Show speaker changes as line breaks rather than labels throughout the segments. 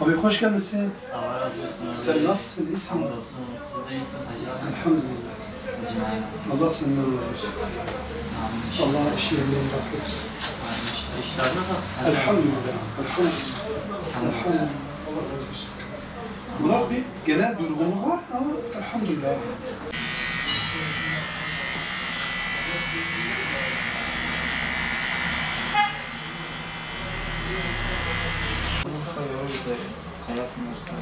ما
بيخش كان
السيد سنص الاسم الحمد
لله الله سنة الرسل الله يشير
من راسك الحمد لله الحمد لله الحمد لله الله يرزقك وربي جناد والغمغة
الحمد لله güzel. Kayak Urfa.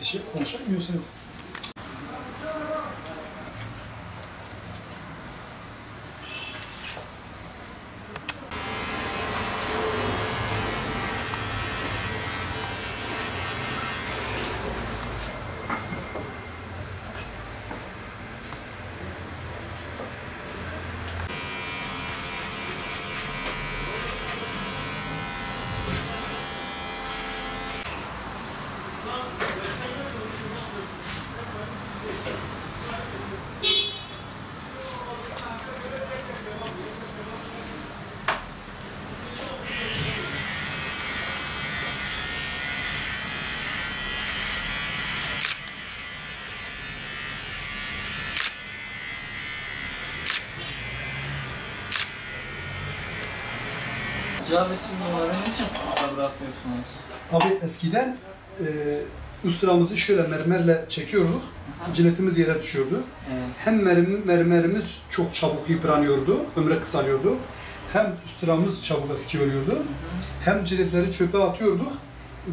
Bir şey konuşamıyorsun.
Abi siz bunları niçin bırakmıyorsunuz?
Abi eskiden e, ustamızı şöyle mermerle çekiyorduk. Ciletimiz yere düşüyordu.
Evet.
Hem mermerimiz çok çabuk yıpranıyordu, ömrü kısalıyordu. Hem ustamız çabuk eski oluyordu. Hem ciletleri çöpe atıyorduk.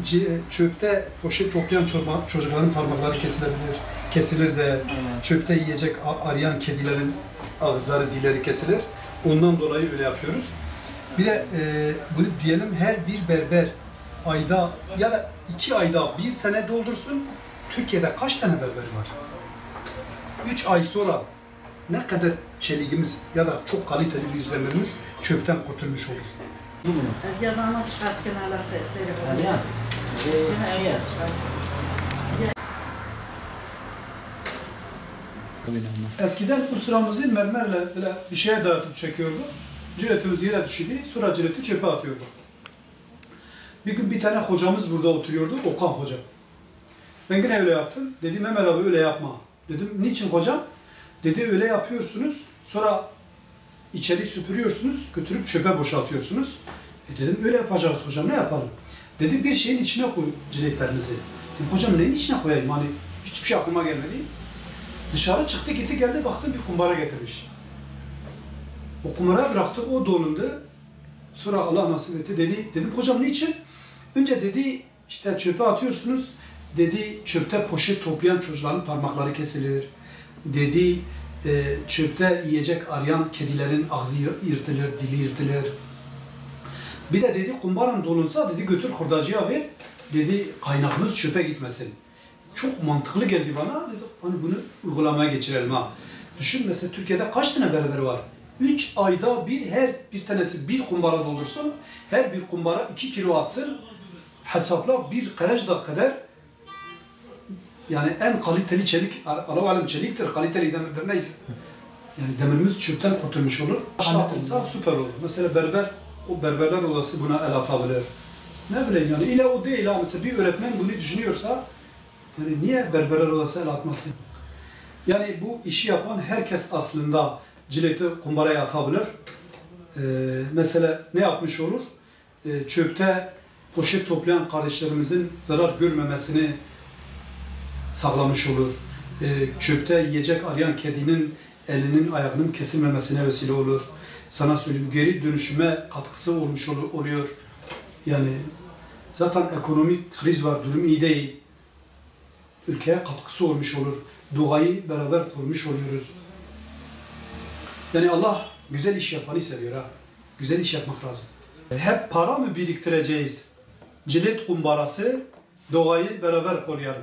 C- çöpte poşet toplayan çorba- çocukların parmakları kesilebilir. Kesilir de
Evet.
çöpte yiyecek arayan kedilerin ağızları, dilleri kesilir. Ondan dolayı öyle yapıyoruz. Bir de e, bunu diyelim her bir berber ayda ya da iki ayda bir tane doldursun. Türkiye'de kaç tane berber var? Üç ay sonra ne kadar çeliğimiz ya da çok kaliteli bir izlememiz çöpten kurtulmuş olur.
Yanağına çıkart kenarlar
Hadi
telefonu.
ya. Ee, şey ya.
Eskiden usramızı mermerle bir şeye dağıtıp çekiyorduk. Ciletimiz yere düşüyordu, sonra cileti çöpe atıyorduk. Bir gün bir tane hocamız burada oturuyordu, Okan Hoca. Ben yine öyle yaptım. Dedim Mehmet abi öyle yapma. Dedim niçin hocam? Dedi öyle yapıyorsunuz, sonra içeri süpürüyorsunuz, götürüp çöpe boşaltıyorsunuz. E dedim öyle yapacağız hocam, ne yapalım? Dedi bir şeyin içine koy ciletlerinizi. Dedim hocam neyin içine koyayım? Hani hiçbir şey aklıma gelmedi. Dışarı çıktı gitti geldi baktım bir kumbara getirmiş. O kumbara bıraktık o dolundu. Sonra Allah nasip etti dedi. Dedim hocam niçin? Önce dedi işte çöpe atıyorsunuz. Dedi çöpte poşet toplayan çocukların parmakları kesilir. Dedi e, çöpte yiyecek arayan kedilerin ağzı yır- yırtılır, dili yırtılır. Bir de dedi kumbaran dolunsa dedi götür hurdacıya ver. Dedi kaynağımız çöpe gitmesin çok mantıklı geldi bana. Dedik hani bunu uygulamaya geçirelim ha. Düşün mesela Türkiye'de kaç tane berber var? 3 ayda bir her bir tanesi bir kumbara doldursun. Her bir kumbara 2 kilo atsın. Hesapla bir karajda kadar yani en kaliteli çelik, Allah alem çeliktir, kaliteli demirdir neyse. Yani demirimiz çöpten kurtulmuş olur. Anlatılsa süper olur. Mesela berber, o berberler odası buna el atabilir. Ne bileyim yani ile o değil ha mesela bir öğretmen bunu düşünüyorsa yani niye berberler odası el atmasın? Yani bu işi yapan herkes aslında cileti kumbaraya atabilir. Ee, mesela ne yapmış olur? Ee, çöpte poşet toplayan kardeşlerimizin zarar görmemesini sağlamış olur. Ee, çöpte yiyecek arayan kedinin elinin ayağının kesilmemesine vesile olur. Sana söyleyeyim geri dönüşüme katkısı olmuş ol- oluyor. Yani zaten ekonomik kriz var, durum iyi değil ülkeye katkısı olmuş olur. Doğayı beraber korumuş oluyoruz. Yani Allah güzel iş yapanı seviyor ha. Güzel iş yapmak lazım. Hep para mı biriktireceğiz? Cilet kumbarası doğayı beraber koruyalım.